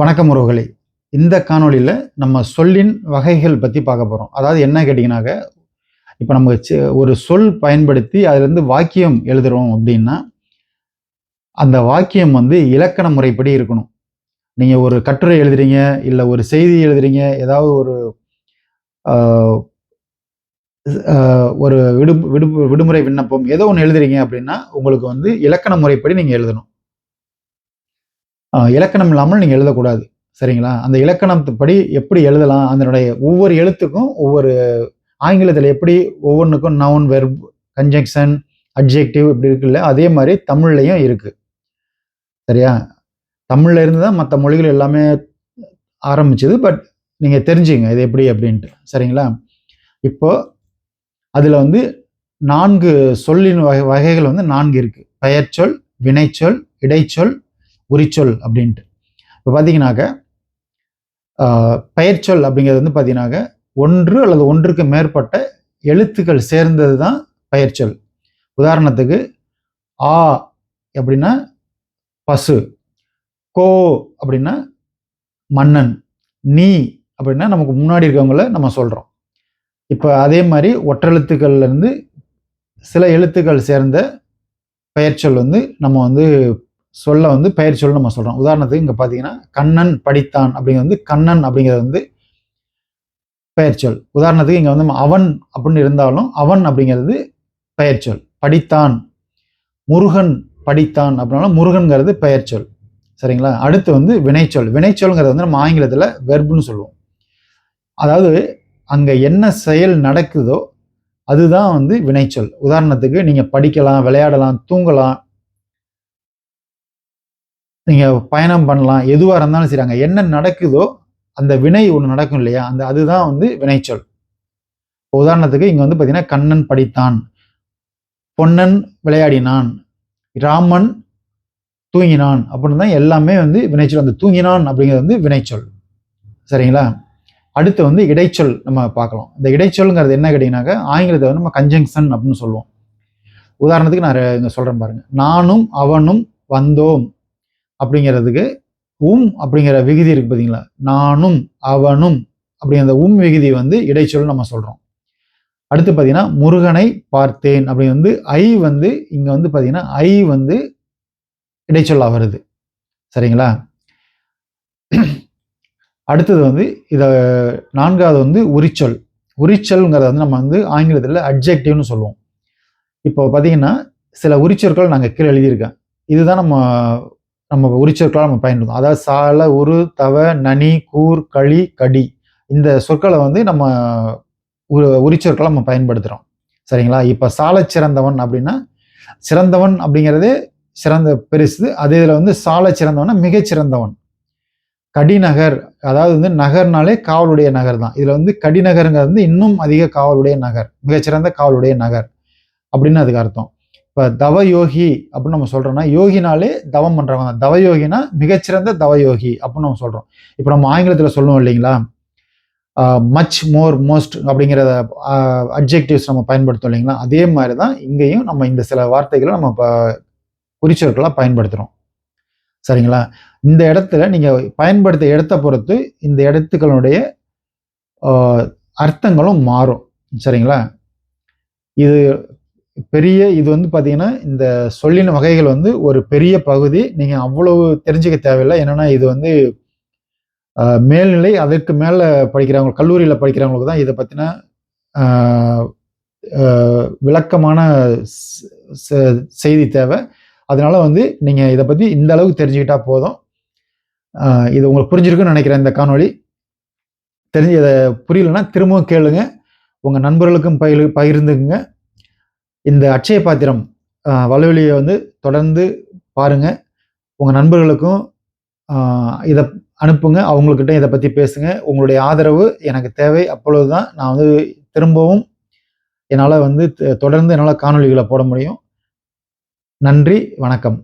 வணக்கம் உறவுகளே. இந்த காணொளியில் நம்ம சொல்லின் வகைகள் பற்றி பார்க்க போகிறோம் அதாவது என்ன கேட்டிங்கனாக்க இப்போ நம்ம ஒரு சொல் பயன்படுத்தி அதுலேருந்து வாக்கியம் எழுதுகிறோம் அப்படின்னா அந்த வாக்கியம் வந்து இலக்கண முறைப்படி இருக்கணும். நீங்கள் ஒரு கட்டுரை எழுதுறீங்க இல்லை ஒரு செய்தி எழுதுறீங்க ஏதாவது ஒரு ஒரு விடு விடு விடுமுறை விண்ணப்பம் ஏதோ ஒன்று எழுதுறீங்க அப்படின்னா உங்களுக்கு வந்து இலக்கண முறைப்படி நீங்கள் எழுதணும். இலக்கணம் இல்லாமல் நீங்கள் எழுதக்கூடாது. சரிங்களா? அந்த இலக்கணத்துப்படி எப்படி எழுதலாம்? அதனுடைய ஒவ்வொரு எழுத்துக்கும் ஒவ்வொரு ஆங்கிலத்தில் எப்படி ஒவ்வொன்றுக்கும் நவுன் வெர்ப் கன்ஜெக்ஷன் அட்ஜெக்டிவ் இப்படி இருக்குல்ல? அதே மாதிரி தமிழ்லையும் இருக்குது சரியா? தமிழ்ல இருந்து தான் மற்ற மொழிகள் எல்லாமே ஆரம்பிச்சது. பட் நீங்கள் தெரிஞ்சுங்க இது எப்படி அப்படின்ட்டு. சரிங்களா? இப்போது அதில் வந்து நான்கு சொல்லின் வகை வகைகள் வந்து நான்கு இருக்குது பெயர்ச்சொல் வினைச்சொல் இடைச்சொல் உரிச்சொல் அப்படின்ட்டு. இப்போ பார்த்தீங்கன்னாக்க பெயர்ச்சொல் அப்படிங்கிறது வந்து பார்த்தீங்கன்னாக்க ஒன்று அல்லது ஒன்றுக்கு மேற்பட்ட எழுத்துக்கள் சேர்ந்தது தான் பெயர்ச்சொல் உதாரணத்துக்கு ஆ அப்படின்னா பசு கோ அப்படின்னா மன்னன் நீ அப்படின்னா நமக்கு முன்னாடி இருக்கவங்கள நம்ம சொல்கிறோம் இப்போ அதே மாதிரி ஒற்றெழுத்துக்கள்லேருந்து சில எழுத்துக்கள் சேர்ந்த பெயர்ச்சொல் வந்து நம்ம வந்து சொல்ல வந்து பெயர்ச்சொல் நம்ம சொல்கிறோம் உதாரணத்துக்கு இங்கே பார்த்தீங்கன்னா கண்ணன் படித்தான் அப்படிங்கிறது வந்து கண்ணன் அப்படிங்கிறது வந்து பெயர்ச்சொல் உதாரணத்துக்கு இங்கே வந்து அவன் அப்படின்னு இருந்தாலும் அவன் அப்படிங்கிறது பெயர்ச்சொல் படித்தான். முருகன் படித்தான் அப்படின்னாலும் முருகன்கிறது பெயர்ச்சொல் சரிங்களா? அடுத்து வந்து வினைச்சொல் வினைச்சொல்ங்கிறது வந்து நம்ம ஆங்கிலத்தில் வெர்புன்னு சொல்லுவோம். அதாவது அங்கே என்ன செயல் நடக்குதோ அதுதான் வந்து வினைச்சொல் உதாரணத்துக்கு நீங்கள் படிக்கலாம் விளையாடலாம் தூங்கலாம் நீங்கள் பயணம் பண்ணலாம் எதுவாக இருந்தாலும் செய்கிறாங்க என்ன நடக்குதோ அந்த வினை ஒன்று நடக்கும் இல்லையா? அந்த அதுதான் வந்து வினைச்சொல். இப்போ உதாரணத்துக்கு இங்கே வந்து பார்த்தீங்கன்னா கண்ணன் படித்தான் பொன்னன் விளையாடினான் ராமன் தூங்கினான் அப்படின்னு தான் எல்லாமே வந்து வினைச்சொல். அந்த தூங்கினான் அப்படிங்கிறது வந்து வினைச்சொல். சரிங்களா? அடுத்து வந்து இடைச்சொல் நம்ம பார்க்கலாம். இந்த இடைச்சொல்ங்கிறது என்ன கேட்டிங்கனாக்கா ஆங்கிலத்தை வந்து நம்ம கன்ஜங்ஷன் அப்படின்னு சொல்லுவோம். உதாரணத்துக்கு நான் இங்கே சொல்கிறேன் பாருங்கள் நானும் அவனும் வந்தோம். அப்படிங்கிறதுக்கு உம் அப்படிங்கிற விகுதி இருக்கு பார்த்தீங்களா நானும் அவனும் அப்படிங்கிற அந்த உம் விகுதி வந்து இடைச்சொல் நம்ம சொல்கிறோம் அடுத்து பார்த்தீங்கன்னா முருகனை பார்த்தேன் அப்படி வந்து ஐ வந்து இங்கே வந்து பார்த்தீங்கன்னா ஐ வந்து இடைச்சொல்லா வருது. சரிங்களா? அடுத்தது வந்து இதை நான்காவது வந்து உரிச்சொல். உரிச்சொல்ங்கிறத வந்து நம்ம வந்து ஆங்கிலத்தில் அட்ஜெக்டிவ்னு சொல்லுவோம். இப்போ பார்த்தீங்கன்னா சில உரிச்சொற்கள் நாங்கள் கீழே எழுதியிருக்கேன். இதுதான் நம்ம நம்ம உரிச்சொற்களாக நம்ம பயன்படுத்தும் அதாவது சால உரு தவ நனி கூர் களி கடி. இந்த சொற்களை வந்து நம்ம உரிச்சொற்களை நம்ம பயன்படுத்துகிறோம் சரிங்களா? இப்போ சால சிறந்தவன் அப்படின்னா சிறந்தவன் அப்படிங்கிறதே சிறந்த பெருசு. அதே இதில் வந்து சால சிறந்தவன். மிகச்சிறந்தவன் கடிநகர் அதாவது வந்து நகர்னாலே காவலுடைய நகர் தான். இதில் வந்து கடிநகருங்கிறது வந்து இன்னும் அதிக காவலுடைய நகர் மிகச்சிறந்த காவலுடைய நகர் அப்படின்னு அதுக்கு அர்த்தம். இப்போ தவயோகி அப்படின்னு நம்ம சொல்றோம்னா யோகினாலே தவம் பண்றவங்க தான். தவயோகினா மிகச்சிறந்த தவயோகி அப்படின்னு நம்ம சொல்றோம். இப்போ நம்ம ஆங்கிலத்தில் சொல்லுவோம் இல்லைங்களா? மச் மோர் மோஸ்ட் அப்படிங்கிற அப்ஜெக்டிவ்ஸ் நம்ம பயன்படுத்தும் இல்லைங்களா? அதே மாதிரி தான் இங்கேயும் நம்ம இந்த சில வார்த்தைகளை நம்ம இப்போ குறிச்சொற்களாக பயன்படுத்துகிறோம் சரிங்களா? இந்த இடத்துல நீங்கள் பயன்படுத்த இடத்த பொறுத்து இந்த இடத்துக்களுடைய அர்த்தங்களும் மாறும். சரிங்களா? இது பெரிய இது வந்து பார்த்தீங்கன்னா இந்த சொல்லின வகைகள் வந்து ஒரு பெரிய பகுதி. நீங்கள் அவ்வளவு தெரிஞ்சுக்க தேவையில்லை. என்னென்னா இது வந்து மேல்நிலை அதற்கு மேலே படிக்கிறவங்க கல்லூரியில் படிக்கிறவங்களுக்கு தான் இதை பற்றின விளக்கமான செய்தி தேவை. அதனால வந்து நீங்கள் இதை பற்றி இந்த அளவுக்கு தெரிஞ்சுக்கிட்டா போதும். இது உங்களுக்கு புரிஞ்சிருக்குன்னு நினைக்கிறேன் இந்த காணொளி. தெரிஞ்சு இதை புரியலன்னா திரும்பவும் கேளுங்க. உங்கள் நண்பர்களுக்கும் பகிர் பகிர்ந்துக்குங்க. இந்த அட்சய பாத்திரம் வலுவலியை வந்து தொடர்ந்து பாருங்கள் உங்கள் நண்பர்களுக்கும் இதை அனுப்புங்க. அவங்கக்கிட்ட இதை பற்றி பேசுங்க. உங்களுடைய ஆதரவு எனக்கு தேவை. அப்பொழுது தான் நான் வந்து திரும்பவும் என்னால் வந்து தொடர்ந்து என்னால் காணொளிகளை போட முடியும். நன்றி. வணக்கம்.